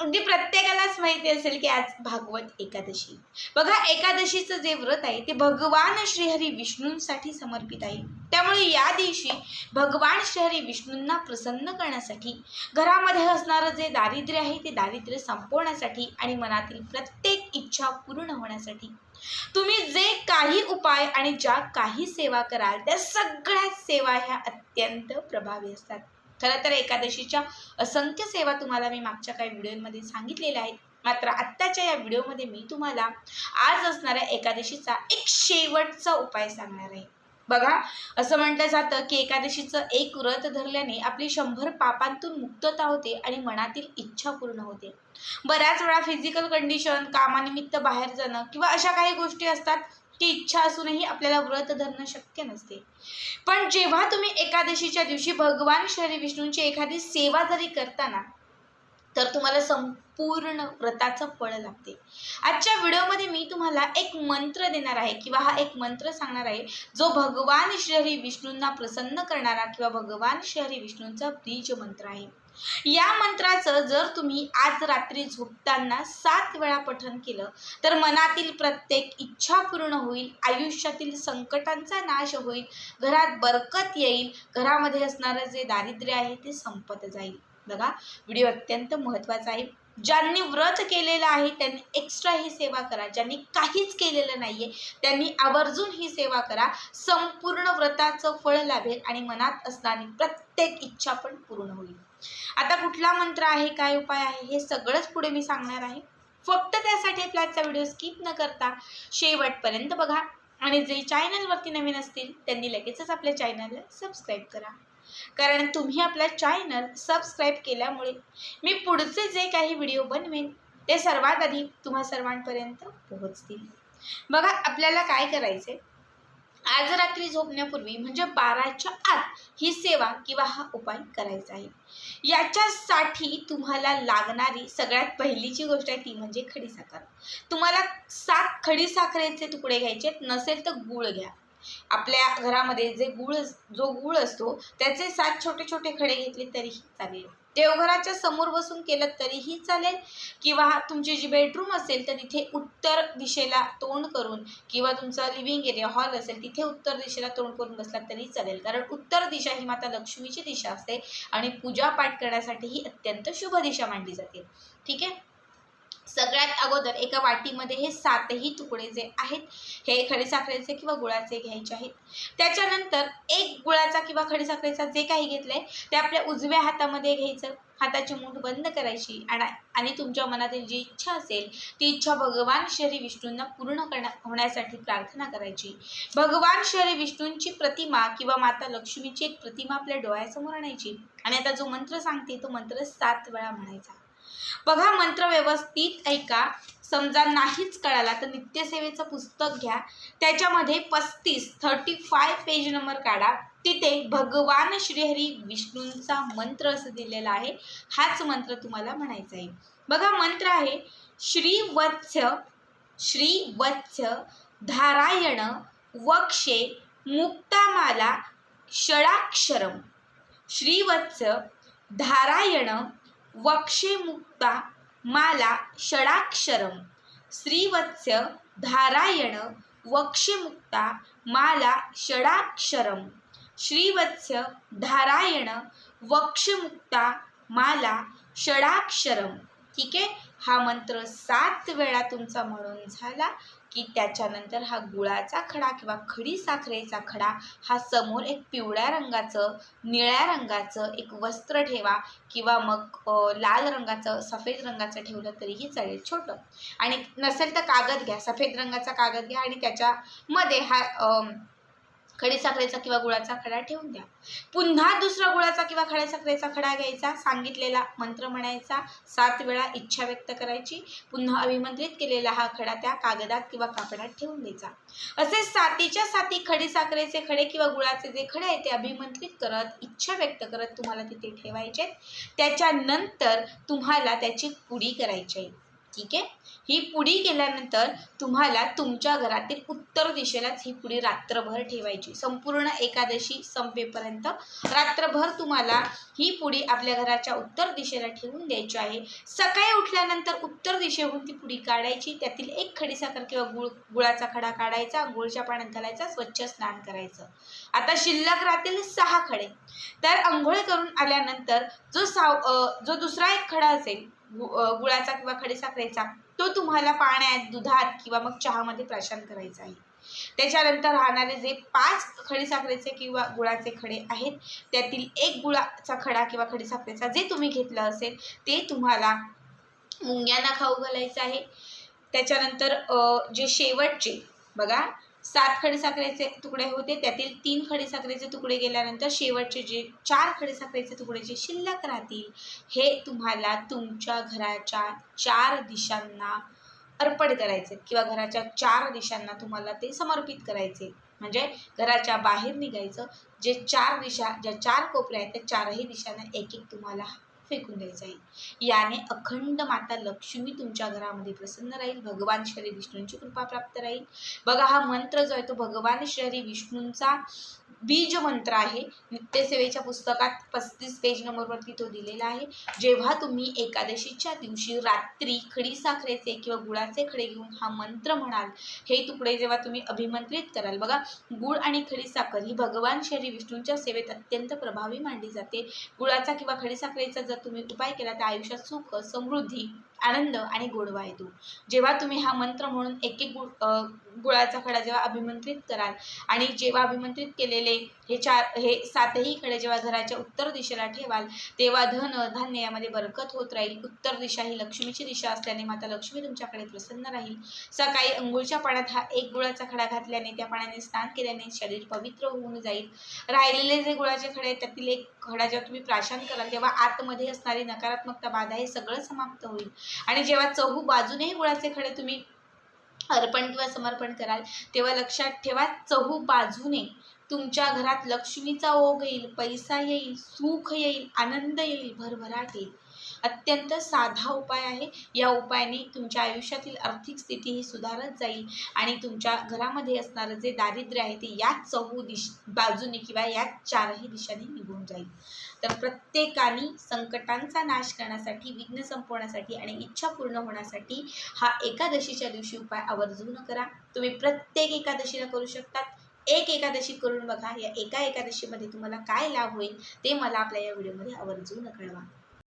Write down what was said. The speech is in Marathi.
अगदी प्रत्येकालाच माहिती असेल की आज भागवत एकादशी. बघा एकादशीचं जे व्रत आहे ते भगवान श्रीहरी विष्णूंसाठी समर्पित आहे. त्यामुळे या दिवशी भगवान श्रीहरी विष्णूंना प्रसन्न करण्यासाठी घरामध्ये असणारं जे दारिद्र्य आहे ते दारिद्र्य संपवण्यासाठी आणि मनातील प्रत्येक इच्छा पूर्ण होण्यासाठी तुम्ही जे काही उपाय आणि ज्या काही सेवा कराल त्या सगळ्या सेवा ह्या अत्यंत प्रभावी असतात. खरं तर एकादशीच्या असंख्य सेवा तुम्हाला मी मागच्या काही व्हिडिओमध्ये सांगितलेल्या आहेत. मात्र आत्ताच्या या व्हिडिओमध्ये मी तुम्हाला आज असणाऱ्या एकादशीचा एक शेवटचा उपाय सांगणार आहे. बघा असं म्हटलं जातं की एकादशीचं एक व्रत धरल्याने आपली शंभर पापांतून मुक्तता होते आणि मनातील इच्छा पूर्ण होते. बऱ्याच वेळा फिजिकल कंडिशन कामानिमित्त बाहेर जाणं किंवा अशा काही गोष्टी असतात ती इच्छा असूनही आपल्याला व्रत धरणं शक्य नसते. पण जेव्हा तुम्ही एकादशीच्या दिवशी भगवान श्री विष्णूंची एखादी सेवा जरी करताना तर तुम्हाला संपूर्ण व्रताचं फळ लागते. आजच्या व्हिडिओमध्ये मी तुम्हाला एक मंत्र देणार आहे किंवा हा एक मंत्र सांगणार आहे जो भगवान श्री विष्णूंना प्रसन्न करणारा किंवा भगवान श्रीहरी विष्णूंचा बीज मंत्र आहे. या मंत्राचं जर तुम्ही आज रात्री झोपताना सात वेळा पठन केलं तर मनातील प्रत्येक इच्छा पूर्ण होईल आयुष्यातील संकटांचा नाश होईल घरात बरकत येईल घरामध्ये असणारं जे दारिद्र्य आहे ते संपत जाईल. बघा व्हिडिओ अत्यंत महत्त्वाचा आहे. ज्यांनी व्रत केलेलं आहे त्यांनी एक्स्ट्रा ही सेवा करा. ज्यांनी काहीच केलेलं नाही आहे त्यांनी आवर्जून ही सेवा करा. संपूर्ण व्रताचं फळ लाभेल आणि मनात असणारी प्रत्येक इच्छा पण पूर्ण होईल. आता कुठला मंत्र आहे काय उपाय आहे हे सगळंच पुढे मी सांगणार आहे. फक्त त्यासाठी आपला आजचा व्हिडिओ स्किप न करता शेवटपर्यंत बघा. आणि जे चॅनलवरती नवीन असतील त्यांनी लगेचच आपल्या चॅनलला सबस्क्राईब करा. कारण तुम्ही आपला चॅनल सबस्क्राईब केल्यामुळे मी पुढचे जे काही व्हिडिओ बनवेन ते सर्वात आधी तुम्हा सर्वांपर्यंत पोहोचतील. बघा आपल्याला काय करायचे आज रात्री झोपण्यापूर्वी म्हणजे बाराच्या आत ही सेवा किंवा हा उपाय करायचा आहे. याच्यासाठी तुम्हाला लागणारी सगळ्यात पहिलीची गोष्ट आहे ती म्हणजे खडीसाखर तुम्हाला सात खडीसाखरेचे तुकडे घ्यायचे नसेल तर गूळ घ्या. आपल्या घरामध्ये जे गुळ जो गुळ असतो त्याचे सात छोटे छोटे खडे घेतले तरीही चालेल. देवघराच्या समोर बसून केलं तरीही चालेल. किंवा तुमची जी बेडरूम असेल तर तिथे उत्तर दिशेला तोंड करून किंवा तुमचा लिव्हिंग एरिया हॉल असेल तिथे उत्तर दिशेला तोंड करून बसला तरी चालेल. कारण उत्तर दिशा ही माता लक्ष्मीची दिशा असते आणि पूजा पाठ करण्यासाठी ही अत्यंत शुभ दिशा मानली जाते. ठीक आहे? सगळ्यात अगोदर एका वाटीमध्ये हे सातही तुकडे जे आहेत हे खडीसाखरेचे किंवा गुळाचे घ्यायचे आहेत. त्याच्यानंतर एक गुळाचा किंवा खडीसाखरेचा जे काही घेतलं आहे ते आपल्या उजव्या हातामध्ये घ्यायचं. हाताची मूठ बंद करायची आणि आणि तुमच्या मनातील जी इच्छा असेल ती इच्छा भगवान श्री विष्णूंना पूर्ण करण्या होण्यासाठी प्रार्थना करायची. भगवान श्री विष्णूंची प्रतिमा किंवा माता लक्ष्मीची एक प्रतिमा आपल्या डोळ्यासमोर आणायची. आणि आता जो मंत्र सांगते तो मंत्र सात वेळा म्हणायचा. बघा मंत्र व्यवस्थित ऐका. समजा नाहीच कळाला तर नित्यसेवेचं पुस्तक घ्या. त्याच्यामध्ये पस्तीस थर्टी फाय पेज नंबर काढा. तिथे भगवान श्रीहरी विष्णूंचा मंत्र असं दिलेला आहे. हाच मंत्र तुम्हाला म्हणायचा आहे. बघा मंत्र आहे श्री वत्स्य श्री वत्स्य धारायण वक्षे मुक्तामाला षडाक्षरम श्रीवत्स धारायण वक्षे मुक्ता माला षडाक्षरम। श्रीवत्स्य धारायण वक्षमुक्ता माला षडाक्षरम। श्रीवत्स्य धारायण वक्षमुक्ता माला षडाक्षरम। ठीक आहे? हा मंत्र सात वेळा तुमचा म्हणून झाला की त्याच्यानंतर हा गुळाचा खडा किंवा खडी साखरेचा खडा हा समोर एक पिवळ्या रंगाचं निळ्या रंगाचं एक वस्त्र ठेवा किंवा मग लाल रंगाचं सफेद रंगाचं ठेवलं तरीही चालेल छोटं. आणि नसेल तर कागद घ्या सफेद रंगाचा कागद घ्या आणि त्याच्यामध्ये हा खडीसाखरेचा किंवा गुळाचा खडा ठेवून द्या. पुन्हा दुसरा गुळाचा किंवा खडीसाखरेचा खडा घ्यायचा सांगितलेला मंत्र म्हणायचा सात वेळा इच्छा व्यक्त करायची पुन्हा अभिमंत्रित केलेला हा खडा त्या कागदात किंवा कापडात ठेवून द्यायचा. असे सातीच्या साती खडीसाखरेचे खडे किंवा गुळाचे जे खडे आहेत ते अभिमंत्रित करत इच्छा व्यक्त करत तुम्हाला तिथे ठेवायचे त्याच्यानंतर तुम्हाला त्याची पुडी करायची आहे. ठीक आहे? ही पुडी केल्यानंतर तुम्हाला तुमच्या घरातील उत्तर दिशेलाच ही पुडी रात्रभर ठेवायची. संपूर्ण एकादशी संपेपर्यंत रात्रभर तुम्हाला ही पुडी आपल्या घराच्या उत्तर दिशेला ठेवून द्यायची आहे. सकाळी उठल्यानंतर उत्तर दिशेहून ती पुडी काढायची. त्यातील एक खडीसाखर किंवा गुळ गुळाचा खडा काढायचा गुळच्या पाण्यात घालायचा स्वच्छ स्नान करायचं. आता शिल्लक राहतील सहा खडे. तर आंघोळ करून आल्यानंतर जो साव जो दुसरा एक खडा असेल गुळाचा किंवा खडीसाखरेचा तो तुम्हाला पाण्यात दुधात किंवा मग चहामध्ये प्राशन करायचा आहे. त्याच्यानंतर राहणारे जे पाच खडीसाखरेचे किंवा गुळाचे खडे आहेत त्यातील एक गुळाचा खडा किंवा खडीसाखरेचा जे तुम्ही घेतलं असेल ते तुम्हाला मुंग्यांना खाऊ घालायचं आहे. त्याच्यानंतर जे शेवटचे बघा सात खडीसाखरेचे तुकडे होते. त्यातील तीन खडीसाखरेचे तुकडे गेल्यानंतर शेवटचे जे चार खडीसाखरेचे तुकडे जे शिल्लक राहतील हे तुम्हाला तुमच्या घराच्या चार दिशांना अर्पण करायचे किंवा घराच्या चार दिशांना तुम्हाला ते समर्पित करायचे म्हणजे घराच्या बाहेर निघायचं. जे चार दिशा ज्या चार कोपऱ्या आहेत त्या चारही दिशांना एक एक तुम्हाला फेकून द्यायचं आहे याने अखंड माता लक्ष्मी तुमच्या घरामध्ये प्रसन्न राहील. भगवान श्री विष्णूंची कृपा प्राप्त राहील. बघा हा मंत्र जो आहे तो भगवान श्री विष्णूंचा बीज मंत्र आहे. नित्यसेवेच्या पुस्तकात पस्तीस पेज नंबरवरती तो दिलेला आहे. जेव्हा तुम्ही एकादशीच्या दिवशी रात्री खडीसाखरेचे किंवा गुळाचे खडे घेऊन हा मंत्र म्हणाल हे तुकडे जेव्हा तुम्ही अभिमंत्रित कराल बघा गुळ आणि खडीसाखर ही भगवान श्री विष्णूंच्या सेवेत अत्यंत प्रभावी मानली जाते. गुळाचा किंवा खडीसाखरेचा जर तुम्ही उपाय केला तर आयुष्यात सुख समृद्धी आनंद आणि गोडवा येतो. जेव्हा तुम्ही हा मंत्र म्हणून एक एक गुळ गुळाचा खडा जेव्हा अभिमंत्रित कराल आणि जेव्हा अभिमंत्रित केलेले हे चार हे सातही खडे जेव्हा घराच्या उत्तर दिशेला ठेवाल तेव्हा धन धान्य यामध्ये बरकत होत राहील. उत्तर दिशा ही लक्ष्मीची दिशा असल्याने माता लक्ष्मी तुमच्याकडे प्रसन्न राहील. सकाळी अंघोळच्या पाण्यात हा एक गुळाचा खडा घातल्याने त्या पाण्याने स्नान केल्याने शरीर पवित्र होऊन जाईल. राहिलेले जे गुळाचे खडे आहेत त्यातील एक खडा जेव्हा तुम्ही प्राशन कराल तेव्हा आतमध्ये असणारी नकारात्मकता बाधा हे सगळं समाप्त होईल. आणि जेव्हा चहू बाजूनेही गुळाचे खडे तुम्ही अर्पण किंवा समर्पण कराल तेव्हा लक्षात ठेवा चहू बाजूने तुमच्या घरात लक्ष्मीचा ओघ येईल पैसा येईल सुख येईल आनंद येईल भरभराट येईल. अत्यंत साधा उपाय आहे. या उपायाने तुमच्या आयुष्यातील आर्थिक स्थिती ही सुधारत जाईल आणि तुमच्या घरामध्ये असणारं जे दारिद्र्य आहे ते याच चहू दिश बाजूने किंवा याच चारही दिशाने निघून जाईल. तर प्रत्येकाने संकटांचा नाश करण्यासाठी विघ्न संपवण्यासाठी आणि इच्छा पूर्ण होण्यासाठी हा एकादशीच्या दिवशी उपाय आवर्जून करा. तुम्ही प्रत्येक एकादशीला करू शकतात. एक एकादशी करून बघा या एका एकादशीमध्ये तुम्हाला काय लाभ होईल ते मला आपल्या या व्हिडिओमध्ये आवर्जून कळवा.